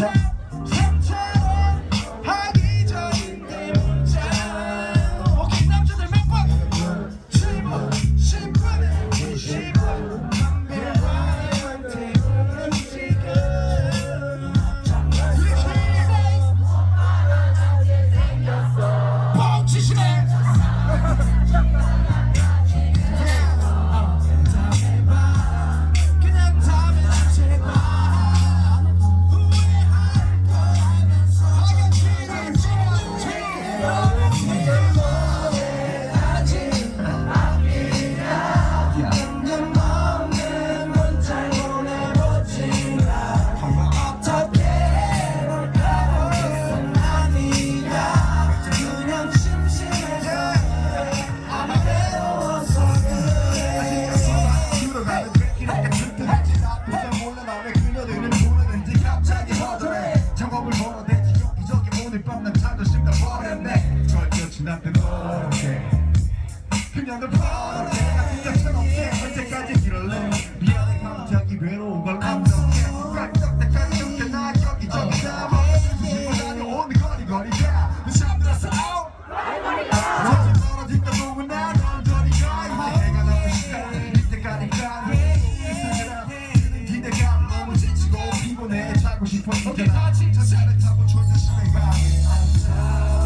자. 손이 뻗는 자존심 다 버렸네. 걸쳐 지났던 어깨 그냥 다 버렸네 가고 싶었어. 내가 진짜 잘했다고 졸듯이. 내가